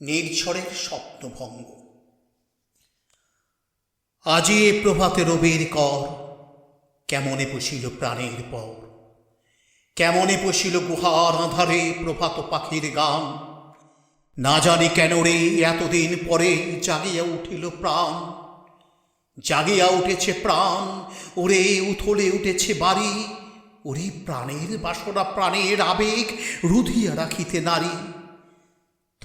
নির্ঝরের স্বপ্নভঙ্গ। আজি এ প্রভাতে রবির কর, কেমনে পশিল প্রাণের পর? কেমনে পশিল গুহার আধারে প্রভাত পাখির গান? না জানি কেন রে এতদিন পরে জাগিয়া উঠিল প্রাণ। জাগিয়া উঠেছে প্রাণ, ওরে উথলে উঠেছে বাড়ি। ওরে প্রাণের বাসনা, প্রাণের আবেগ রুধিয়া রাখিতে নারী।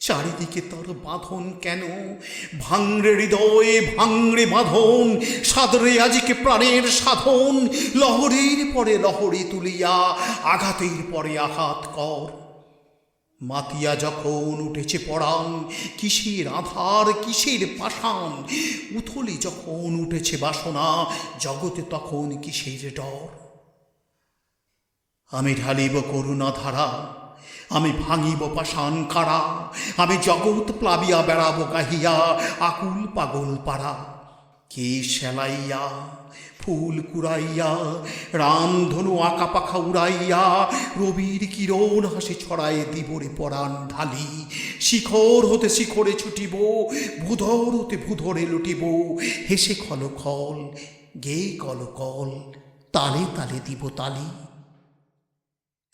চারিদিকে তোর বাঁধন কেন? ভাঙরে হৃদয়ে ভাঙরে বাঁধন, সাদরে আজিকে প্রাণের সাধন। লহরীর পরে লহরী তুলিয়া, আঘাতের পরে আঘাত কর। মাতিয়া যখন উঠেছে পড়ান কিসের আধার, কিসের পাষাণ? উথলি যখন উঠেছে বাসনা, জগতে তখন কিসের ডর? আমি ঢালিব করুণা ধারা আমি ভাঙিব পাষাণ কারা? আমি জগৎ প্লাবিয়া বেড়াবো গাহিয়া আকুল পাগল পাড়া। কে সেলাইয়া, ফুল কুড়াইয়া রামধনু আঁকা পাখা উড়াইয়া, রবির কিরণ হাসি ছড়ায় দিবরে পরাণ ঢালি। শিখর হতে শিখরে ছুটিব ভূধর হতে ভূধরে লুটিব। হেসে খল খল গে কল কল তালে তালে দিব তালি।